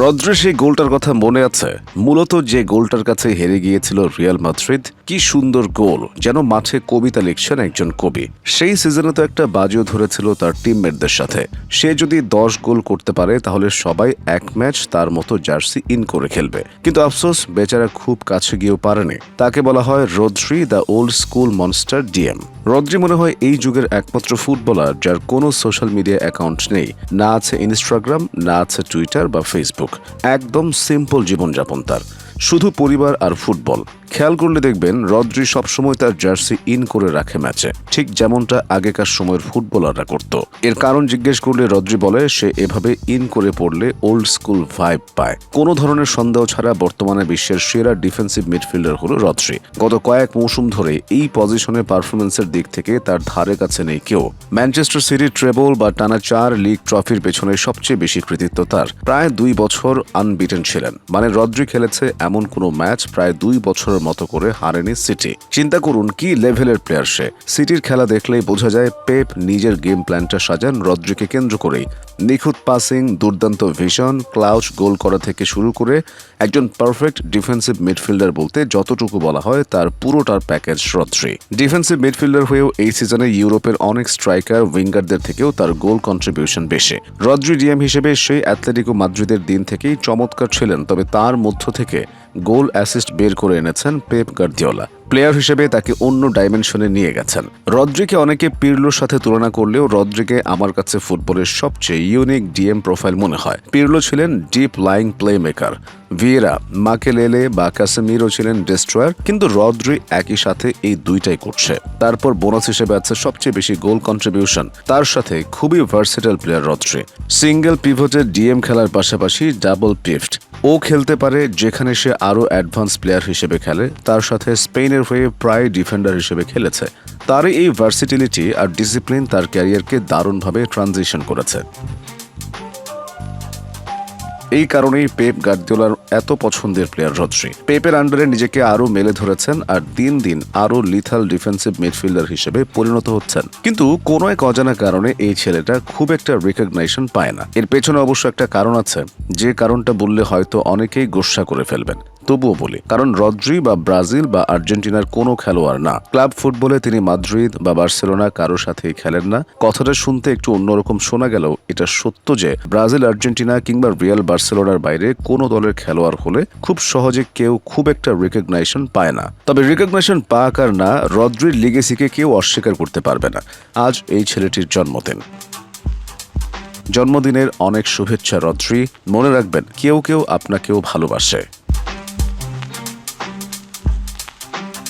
রদ্রে সেই গোলটার কথা মনে আছে? মূলত যে গোলটার কাছে হেরে গিয়েছিল রিয়াল মাদ্রিদ, কি সুন্দর গোল, যেন মাঠে কবিতা লিখছেন একজন কবি। সেই সিজনে তো একটা বাজিও ধরেছিল তার টিমমেটদের সাথে। সে যদি দশ গোল করতে পারে, তাহলে সবাই এক ম্যাচ তার মতো জার্সি ইন করে খেলবে। কিন্তু আফসোস, বেচারা খুব কাছে গিয়েও পারেনি। তাকে বলা হয় Rodri the old school monster DM. Rodri মনে হয় এই যুগের একমাত্র ফুটবলার, যার কোনো সোশ্যাল মিডিয়া অ্যাকাউন্ট নেই। না আছে ইনস্টাগ্রাম, না আছে টুইটার বা ফেসবুক। একদম সিম্পল জীবনযাপন তার। শুধু পরিবার আর ফুটবল। খেয়াল করলে দেখবেন, রদ্রি সবসময় তার জার্সি ইন করে রাখে ম্যাচে। ঠিক যেমনটা আগেকার সময়ের ফুটবলাররা করত। এর কারণ জিজ্ঞেস করলে রদ্রি বলে, সে এভাবে ইন করে পড়লে ওল্ড স্কুল ভাইব পায়। কোনো ধরনের সন্দেহ ছাড়া বর্তমানে বিশ্বের সেরা ডিফেন্সিভ মিডফিল্ডার হলো রদ্রি। গত কয়েক মৌসুম ধরে এই পজিশনে পারফরমেন্সের দিক থেকে তার ধারে কাছে নেই কেউ। ম্যানচেস্টার সিটির ট্রেবল বা টানা চার লিগ ট্রফির পেছনে সবচেয়ে বেশি কৃতিত্ব তার। প্রায় দুই বছর আনবিটেন ছিলেন। মানে রদ্রি খেলেছে এমন কোনো ম্যাচ প্রায় দুই বছরের মতো করে হারেনি সিটি। চিন্তা করুন কি লেভেলের প্লেয়ার সে। সিটির খেলা দেখলেই বোঝা যায় পেপ নিজের গেম প্ল্যানটা সাজান রদ্রিকে কেন্দ্র করেই। নিখুঁত পাসিং দুর্দান্ত ভিশন ক্লাউচ গোল করা থেকে শুরু করে একজন পারফেক্ট ডিফেন্সিভ মিডফিল্ডার বলতে যতটুকু বলা হয় তার পুরোটার প্যাকেজ রদ্রি। ডিফেন্সিভ মিডফিল্ডার হয়েও এই সিজনে ইউরোপের অনেক স্ট্রাইকার উইঙ্গারদের থেকেও তার গোল কন্ট্রিবিউশন বেশি। রদ্রি ডিএম হিসেবে সেই অ্যাথলেটিকো মাদ্রিদের দিন থেকেই চমৎকার ছিলেন, তবে তার মধ্য থেকে গোল অ্যাসিস্ট বের করে এনেছেন পেপ গার্দিওলা। প্লেয়ার হিসেবে তাকে অন্য ডাইমেনশনে নিয়ে গেছেন। রদ্রিকে অনেকে পিরলোর সাথে তুলনা করলেও রদ্রিকে আমার কাছে ফুটবলের সবচেয়ে ইউনিক ডিএম প্রোফাইল মনে হয়। পিরলো ছিলেন deep lying playmaker Vieira, Makelele বা কাসেমিরো ছিলেন ডেস্ট্রয়ার কিন্তু রদ্রি একই সাথে এই দুইটাই করছে। তারপর বোনাস হিসেবে আছে সবচেয়ে বেশি গোল কন্ট্রিবিউশন তার সাথে খুবই ভার্সেটাল প্লেয়ার রদ্রি। সিঙ্গেল পিভটের ডিএম খেলার পাশাপাশি ডাবল পিফট ও খেলতে পারে যেখানে সে আরও অ্যাডভান্স প্লেয়ার হিসেবে খেলে, তার সাথে স্পেনের হয়ে প্রায় ডিফেন্ডার হিসেবে খেলেছে। তার এই ভার্সিটিলিটি আর ডিসিপ্লিন তার ক্যারিয়ারকে দারুণভাবে ট্রানজিশন করেছে। এই কারণেই পেপ গার্দিওলার এত পছন্দের প্লেয়ার রদ্রি। পেপের আন্ডারে নিজেকে আরও মেলে ধরেছেন আর দিন দিন আরও লিথাল ডিফেন্সিভ মিডফিল্ডার হিসেবে পরিণত হচ্ছেন। কিন্তু কোনো এক অজানা কারণে এই ছেলেটা খুব একটা রিকগনাইশন পায় না। এর পেছনে অবশ্য একটা কারণ আছে। যে কারণটা বললে হয়তো অনেকেই গোসা করে ফেলবেন। তবুও বলি, কারণ রদ্রি বা ব্রাজিল বা আর্জেন্টিনার কোনো খেলোয়াড় না। ক্লাব ফুটবলে তিনি মাদ্রিদ বা বার্সেলোনা কারও সাথেই খেলেন না। কথাটা শুনতে একটু অন্যরকম শোনা গেলেও এটা সত্য যে, ব্রাজিল, আর্জেন্টিনা কিংবা রিয়াল বার্সেলোনার বাইরে কোনো দলের খেলোয়াড় হলে খুব সহজে কেউ খুব একটা রিকগনাইশন পায় না। তবে রিকগনাইশন পাক আর না, রদ্রির লিগেসিকে কেউ অস্বীকার করতে পারবে না। আজ এই ছেলেটির জন্মদিন। জন্মদিনের অনেক শুভেচ্ছা রদ্রি। মনে রাখবেন, কেউ কেউ আপনাকেও ভালোবাসে।